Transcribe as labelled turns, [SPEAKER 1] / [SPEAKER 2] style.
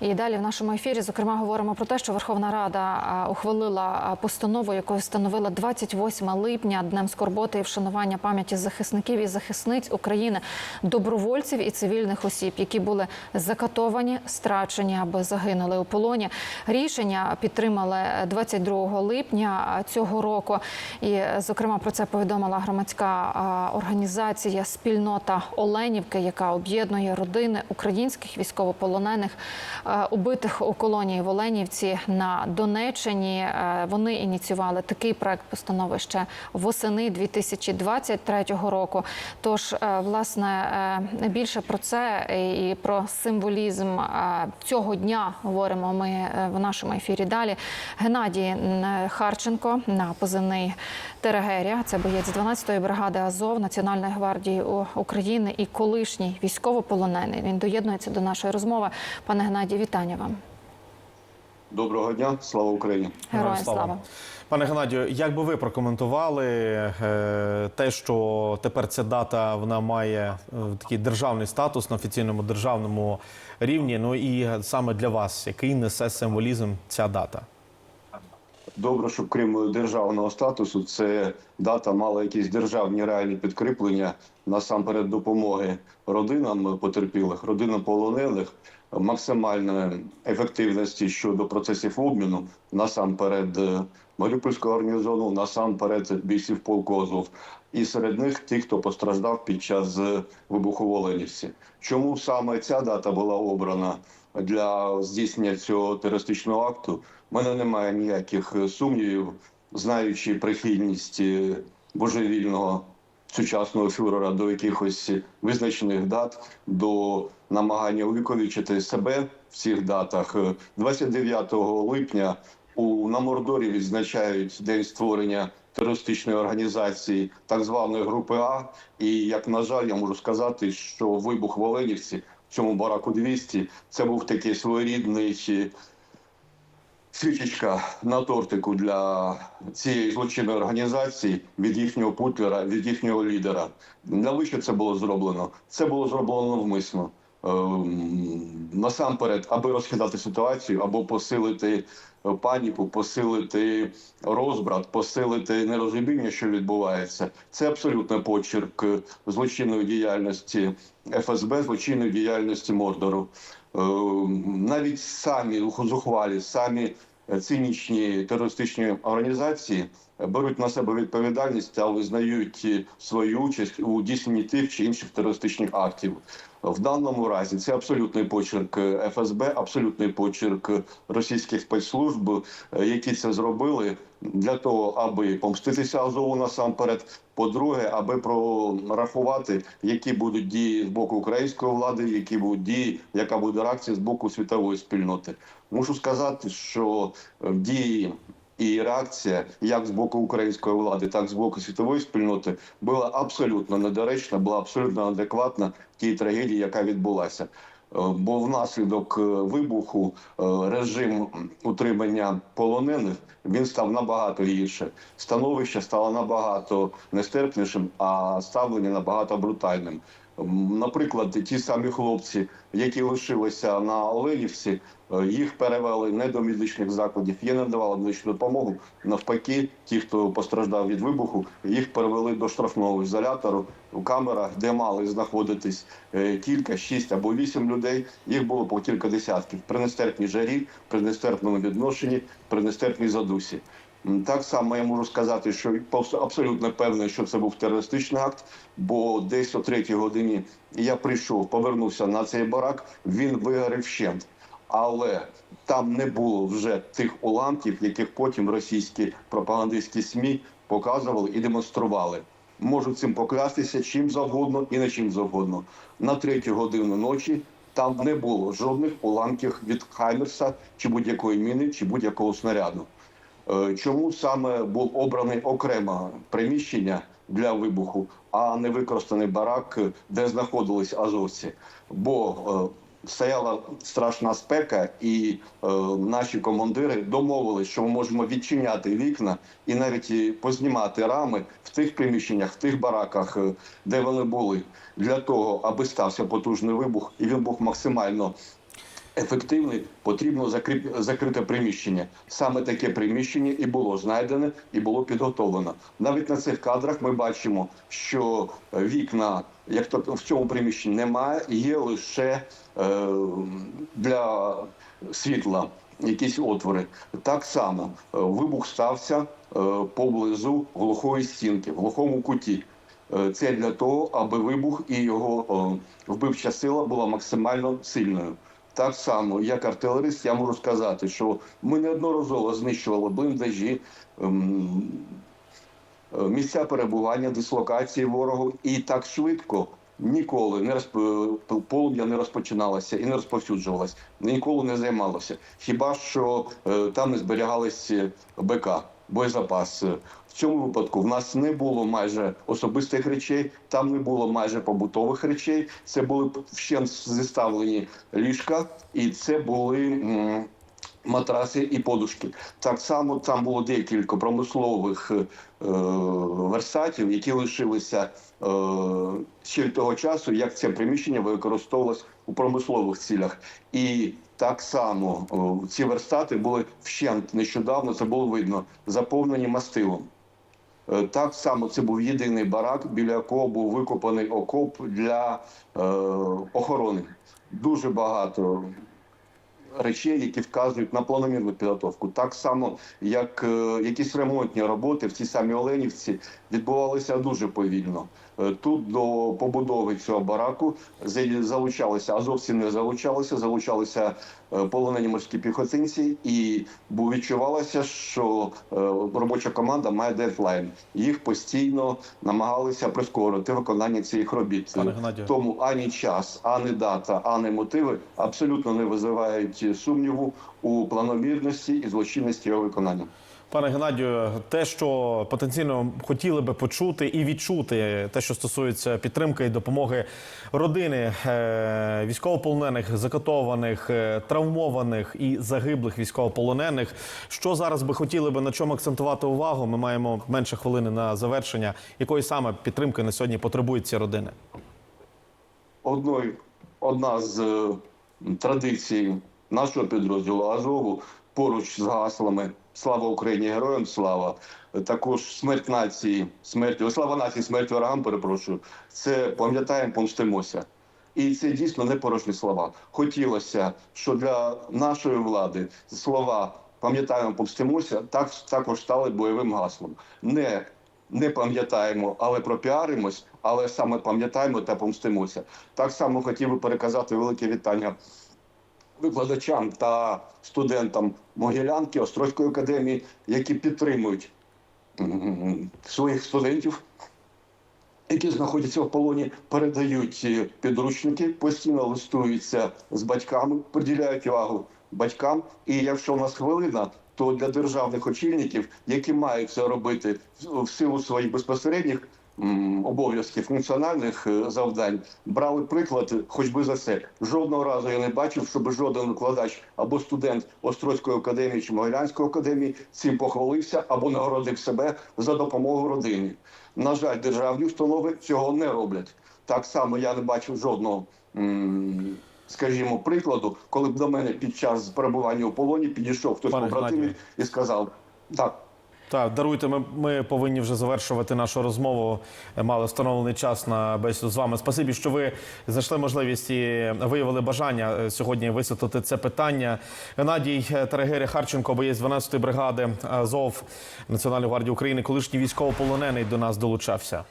[SPEAKER 1] І далі в нашому ефірі, зокрема, говоримо про те, що Верховна Рада ухвалила постанову, якою встановила 28 липня днем скорботи і вшанування пам'яті захисників і захисниць України, добровольців і цивільних осіб, які були закатовані, страчені або загинули у полоні. Рішення підтримали 22 липня цього року. І, зокрема, про це повідомила громадська організація Спільнота Оленівки, яка об'єднує родини українських військовополонених убитих у колонії в Оленівці на Донеччині. Е, Вони ініціювали такий проект постанови ще восени 2023 року. Тож, е, власне, е, більше про це і про символізм е, цього дня говоримо ми е, в нашому ефірі далі. Геннадій Харченко на позивний Терегерія. Це боєць 12-ї бригади Азов Національної гвардії України і колишній військовополонений. Він доєднується до нашої розмови. Пане Геннадій, вітання вам.
[SPEAKER 2] Доброго дня, слава Україні.
[SPEAKER 1] Героям слава.
[SPEAKER 3] Пане Геннадію, як би ви прокоментували е, те, що тепер ця дата вона має е, такий державний статус на офіційному державному рівні? Ну і саме для вас, який несе символізм ця дата?
[SPEAKER 2] Добре, що крім державного статусу, це дата мала якісь державні реальні підкріплення насамперед допомоги родинам потерпілих, родинам полонених, максимальної ефективності щодо процесів обміну, насамперед е, Маріупольського гарнізону, насамперед бійців полку Азов. І серед них ті, хто постраждав під час е, вибуху. Чому саме ця дата була обрана для здійснення цього терористичного акту? У мене немає ніяких е, сумнівів, знаючи прихильність е, божевільного сучасного фюрера до якихось визначених дат, до намагання увіковічити себе в цих датах. Е, 29 липня у на Мордорі відзначають день створення терористичної організації, так званої групи А. І як на жаль, я можу сказати, що вибух в Оленівці в цьому бараку 200 це був такий своєрідний. е, свічечка на тортику для цієї злочинної організації від їхнього путлера, від їхнього лідера. Навіщо це було зроблено? Це було зроблено навмисно. Ем, Насамперед, аби розхитати ситуацію, або посилити паніку, посилити розбрат, посилити нерозуміння, що відбувається. Це абсолютно почерк злочинної діяльності ФСБ, злочинної діяльності Мордору. Е, навіть самі зухвалі, самі цинічні терористичні організації беруть на себе відповідальність та визнають е, свою участь у дійсненні тих чи інших терористичних актів. В даному разі це абсолютний почерк е, ФСБ, абсолютний почерк російських спецслужб, е, які це зробили для того, аби помститися Азову насамперед. По-друге, аби прорахувати, які будуть дії з боку української влади, які будуть дії, яка буде реакція з боку світової спільноти. Мушу сказати, що дії і реакція як з боку української влади, так і з боку світової спільноти була абсолютно недоречна, була абсолютно адекватна тій трагедії, яка відбулася. Е, Бо внаслідок е, вибуху е, режим утримання полонених він став набагато гірше. Становище стало набагато нестерпнішим, а ставлення набагато брутальним. Наприклад, ті самі хлопці, які лишилися на Оленівці, е, їх перевели не до медичних закладів, є надавали медичну допомогу. Навпаки, ті, хто постраждав від вибуху, їх перевели до штрафного ізолятору у камерах, де мали знаходитись е, кілька, шість або вісім людей. Їх було по кілька десятків при нестерпній жарі, при нестерпному відношенні, при нестерпній задусі. Так само я можу сказати, що абсолютно певний, що це був терористичний акт, бо десь о третій годині я прийшов, повернувся на цей барак, він вигорів вщент. Але там не було вже тих уламків, яких потім російські пропагандистські СМІ показували і демонстрували. Можу цим поклястися чим завгодно і не чим завгодно. На третю годину ночі там не було жодних уламків від Хаймерса чи будь-якої міни, чи будь-якого снаряду. Е, Чому саме був обраний окреме приміщення для вибуху, а не використаний барак, е, де знаходились азовці? Бо е, стояла страшна спека, і наші командири домовились, що ми можемо відчиняти вікна і навіть познімати рами в тих приміщеннях, в тих бараках, де вони були, для того, аби стався потужний вибух, і він був максимально ефективний, потрібно закріп- закрите приміщення. Саме таке приміщення і було знайдене, і було підготовлено. Навіть на цих кадрах ми бачимо, що е, вікна, як то в цьому приміщенні немає, є лише е, для світла. Якісь отвори. Так само е, вибух стався е, поблизу глухої стінки, в глухому куті. Це для того, аби вибух і його вбивча сила була максимально сильною. Так само, як артилерист, я можу сказати, що ми неодноразово знищували бліндажі, ем, е, місця перебування, дислокації ворогу, і так швидко ніколи не розп... полум'я не розпочиналося і не розповсюджувалося, ніколи не займалося. Хіба що е, там не зберігалися БК, боєзапас. В цьому випадку в нас не було майже особистих речей, там не було майже побутових речей. Це були вщент зіставлені ліжка, і це були. Матраси і подушки. Так само там було декілька промислових е, версатів, які лишилися е, ще того часу, як це приміщення використовувалось у промислових цілях. І так само е, ці верстати були вщент нещодавно, це було видно, заповнені мастилом. Е, Так само це був єдиний барак, біля якого був викопаний окоп для е, охорони. Дуже багато речей, які вказують на планомірну підготовку. Так само, як е, якісь ремонтні роботи в цій самій Оленівці відбувалися дуже повільно. Е, Тут до побудови цього бараку залучалися, а зовсім не залучалися, залучалися полонені морські піхотинці, і відчувалося, що е, робоча команда має дедлайн. Їх постійно намагалися прискорити виконання цих робіт. Тому ані час, ані дата, ані мотиви абсолютно не визивають сумніву у планомірності і злочинності його виконання.
[SPEAKER 3] Пане Геннадію, те, що потенційно хотіли би почути і відчути, те, що стосується підтримки і допомоги родини е, військовополонених, закатованих, е, травмованих і загиблих військовополонених, що зараз би хотіли би на чому акцентувати увагу? Ми маємо менше хвилини на завершення. Якої саме підтримки на сьогодні потребують ці родини?
[SPEAKER 2] Одною, одна з е, традицій нашого підрозділу Азову поруч з гаслами Слава Україні, героям слава! Також смерть нації, смерть слава нації, смерть ворогам, перепрошую. Це пам'ятаємо, помстимося. І це дійсно не порожні слова. Хотілося, що для нашої влади слова пам'ятаємо, помстимося, так також стали бойовим гаслом. Не не пам'ятаємо, але пропіаримось, але саме пам'ятаємо та помстимося. Так само хотів би переказати велике вітання викладачам та студентам Могилянки Острозької академії, які підтримують своїх студентів, які знаходяться в полоні, передають е, підручники, постійно листуються з батьками, приділяють увагу батькам. І якщо у нас хвилина, то для державних очільників, які мають це робити в- силу своїх безпосередніх обов'язків функціональних е, завдань, брали приклад, хоч би за це. Жодного разу я не бачив, щоб жоден викладач або студент Острозької академії чи Могилянської академії цим похвалився або нагородив себе за допомогу родині. На жаль, державні установи цього не роблять. Так само я не бачив жодного. Скажімо, прикладу, коли б до мене під час перебування у полоні підійшов хтось побратимів і сказав: так,
[SPEAKER 3] Так, даруйте, ми, ми повинні вже завершувати нашу розмову. Мали встановлений час на бесіду з вами. Спасибі, що ви знайшли можливість і виявили бажання е, сьогодні висвітлити це питання. Геннадій Тарагиря Харченко, боєць 12-ї бригади Азов Національної гвардії України, колишній військовополонений до нас долучався.